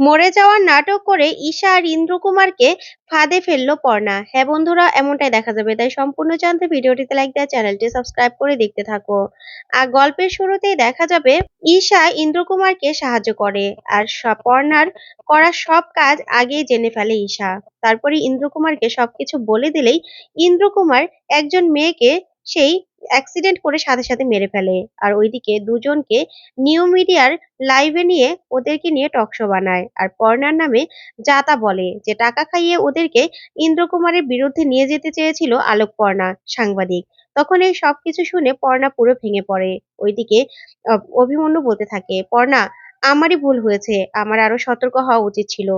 মরে যাওয়ার নাটক করে ঈশা আর ইন্দ্রকুমারকে ফাঁদে ফেলল পর্ণা। হ্যাঁ বন্ধুরা, এমনটাই দেখা যাবে। তাই সম্পূর্ণ জানতে ভিডিওটিতে লাইক দেওয়া চ্যানেলটি সাবস্ক্রাইব করে দেখতে থাকো। আর গল্পের শুরুতেই দেখা যাবে, ঈশা ইন্দ্রকুমারকে সাহায্য করে আর পর্ণার করা সব কাজ আগেই জেনে ফেলে ঈশা। তারপরে ইন্দ্রকুমারকে সবকিছু বলে দিলেই ইন্দ্রকুমার একজন মেয়েকে সেই অ্যাক্সিডেন্ট করে সাথে সাথে মেরে ফেলে। আর ওইদিকে দুজনকে নিউ মিডিয়ার লাইভে নিয়ে ওদেরকে নিয়ে টকশো বানায়। আর পর্ণার নামে যাতা বলে, যে টাকা খাইয়ে ওদেরকে ইন্দ্রকুমারের বিরুদ্ধে নিয়ে যেতে চেয়েছিল আলোক পর্ণা, সাংবাদিক। তখন এই সবকিছু শুনে পর্ণা পুরো ভেঙে পড়ে। ওইদিকে অভিমন্যু বলতে থাকে, পর্ণা, আমারই ভুল হয়েছে। আমার আরও সতর্ক হওয়া উচিত ছিল।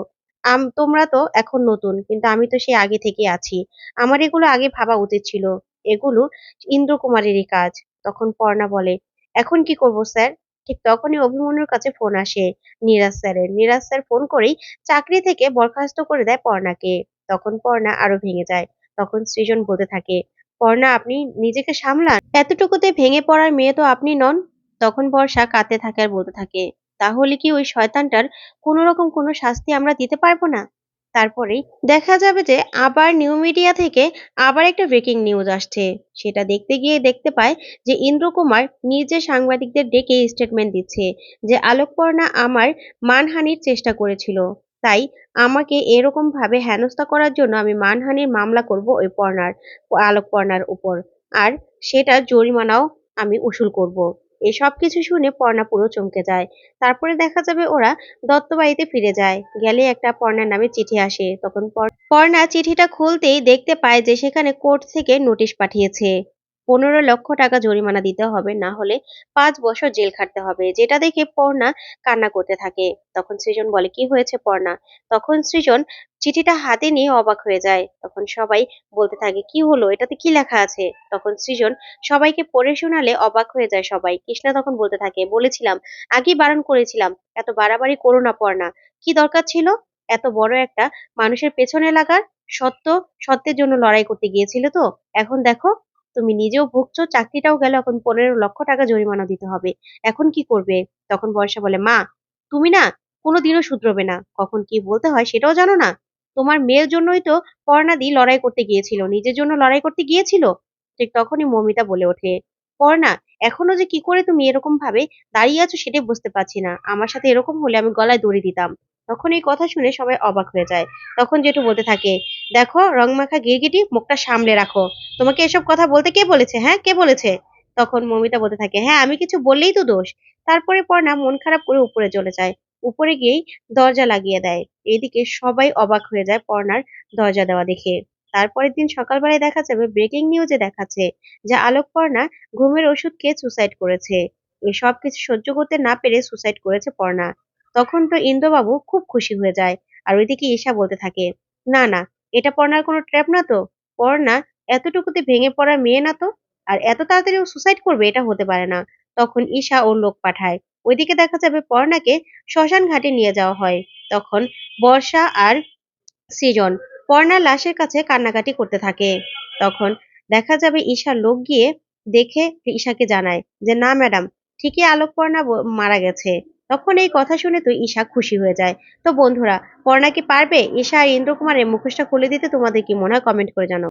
আম তোমরা তো এখন নতুন, কিন্তু আমি তো সেই আগে থেকে আছি। আমার এগুলো আগে ভাবা উচিত ছিল। এগুলো ইন্দ্রকুমারেরই কাজ। তখন পর্ণা বলে, এখন কি করব, স্যার? ঠিক তখনই অভিমন্যুর কাছে ফোন আসে, নিরাজ স্যারের। নিরাজ স্যার ফোন করেই চাকরি থেকে বরখাস্ত করে দেয় পর্ণাকে। তখন পর্ণা আরও ভেঙে যায়। তখন সৃজন বলতে থাকে, পর্ণা, আপনি নিজেকে সামলান। এতটুকুতে ভেঙে পড়ার মেয়ে তো আপনি নন। তখন বর্ষা কাঁদতে থাকে আর বলতে থাকে, তাহলে কি ওই শয়তানটার কোনো রকম কোনো শাস্তি আমরা দিতে পারব না? তারপরেই দেখা যাবে যে আবার নিউ মিডিয়া থেকে আবার একটা ব্রেকিং নিউজ আসছে। সেটা দেখতে গিয়ে দেখতে পায় যে ইন্দ্রকুমার নিজে সাংবাদিকদের ডেকে স্টেটমেন্ট দিচ্ছে যে, আলোকপর্ণা আমার মানহানির চেষ্টা করেছিল। তাই আমাকে এরকম ভাবে হেনস্থা করার জন্য আমি মানহানির মামলা করব ওই পর্ণার, আলোকপর্ণার উপর। আর সেটা জরিমানাও আমি উসুল করব। এই সব কিছু শুনে পর্ণা পুরো চমকে যায়। তারপরে দেখা যাবে ওরা দত্তবাড়িতে ফিরে যায়। গেলে একটা পর্ণার নামে চিঠি আসে। তখন পর- পর্ণা চিঠিটা খুলতেই দেখতে পায় যে সেখানে কোর্ট থেকে নোটিশ পাঠিয়েছে। পনেরো লক্ষ টাকা জরিমানা দিতে হবে, না হলে পাঁচ বছর জেল খাটতে হবে। যেটা দেখে পর্ণা কান্না করতে থাকে। তখন সৃজন বলে, কি হয়েছে পর্ণা? তখন সৃজন চিঠিটা হাতে নিয়ে অবাক হয়ে যায়। তখন সবাই বলতে থাকে, কি হলো? এটাতে কি লেখা আছে? তখন সৃজন সবাইকে পড়ে শোনালে অবাক হয়ে যায় সবাই। কৃষ্ণা তখন বলতে থাকে, বলেছিলাম, আগেই বারণ করেছিলাম। এত বাড়াবাড়ি করো না পড়না কি দরকার ছিল? এত বড় একটা মানুষের পেছনে লাগার? সত্য, সত্যের জন্য লড়াই করতে গিয়েছিল তো? এখন দেখো তুমি নিজেও ভুগছো, চাকরিটাও গেল, এখন পনেরো লক্ষ টাকা জরিমানা দিতে হবে। এখন কি করবে? তখন বর্ষা বলে, মা, তুমি না কোনোদিনও শুধরবে না। কখন কি বলতে হয় সেটাও জানো না। তোমার মেয়ের জন্যই তো পর্ণাদি লড়াই করতে গিয়েছিল, নিজের জন্য লড়াই করতে গিয়েছিল? ঠিক তখনই মমিতা বলে ওঠে, পর্ণা, এখনও যে কি করে তুমি এরকম ভাবে দাঁড়িয়ে আছো সেটাই বুঝতে পারছি না। আমার সাথে এরকম হলে আমি গলায় দড়ি দিতাম। তখন এই কথা শুনে সবাই অবাক হয়ে যায়। তখন জেঠু বলতে থাকে, দেখো রং রংমাখা গিরগিটি মুখটা সামলে রাখো। তোমাকে এসব কথা বলতে কে বলেছে হ্যাঁ? কে বলেছে? তখন মমিতা বলতে থাকে হ্যাঁ আমি কিছু বললেই তো দোষ। তারপরে পর্ণা মন খারাপ করে উপরে চলে যায়। উপরে গিয়েই দরজা লাগিয়ে দেয়। এদিকে সবাই অবাক হয়ে যায় পর্ণার দরজা দেওয়া দেখে। তারপরের দিন সকালবেলায় দেখা যাবে ব্রেকিং নিউজে দেখাচ্ছে যে আলোক পর্ণা ঘুমের ওষুধ খেয়ে সুসাইড করেছে। সবকিছু সহ্য করতে না পেরে সুসাইড করেছে পর্ণা তখন তো ইন্দ্রবাবু খুব খুশি হয়ে যায়। আর ওইদিকে ঈশা বলতে থাকে, না না, এটা পর্ণার কোনো ট্র্যাপ না তো। পর্ণা এতটুকুতে ভেঙে পড়া মেয়ে না তো? আর এত তাড়াতাড়ি ও সুসাইড করবে, এটা হতে পারে না। তখন ঈশা ওর লোক পাঠায়। ওইদিকে দেখা যাবে পর্ণাকে শ্মশান ঘাটে নিয়ে যাওয়া হয়। তখন বর্ষা আর সৃজন পর্ণার লাশের কাছে কান্নাকাটি করতে থাকে। তখন দেখা যাবে ঈশার লোক গিয়ে দেখে ঈশাকে জানায় যে, না, ম্যাডাম, ঠিকই আলোকপর্ণা ব- মারা গেছে। তখন এই কথা শুনে তো ঈশা খুশি হয়ে যায়। তো বন্ধুরা পর্ণা কি পারবে? ঈশা আর ইন্দ্রকুমারের মুখোশটা খুলে দিতে তোমাদের কি মনে হয়? কমেন্ট করে জানাও।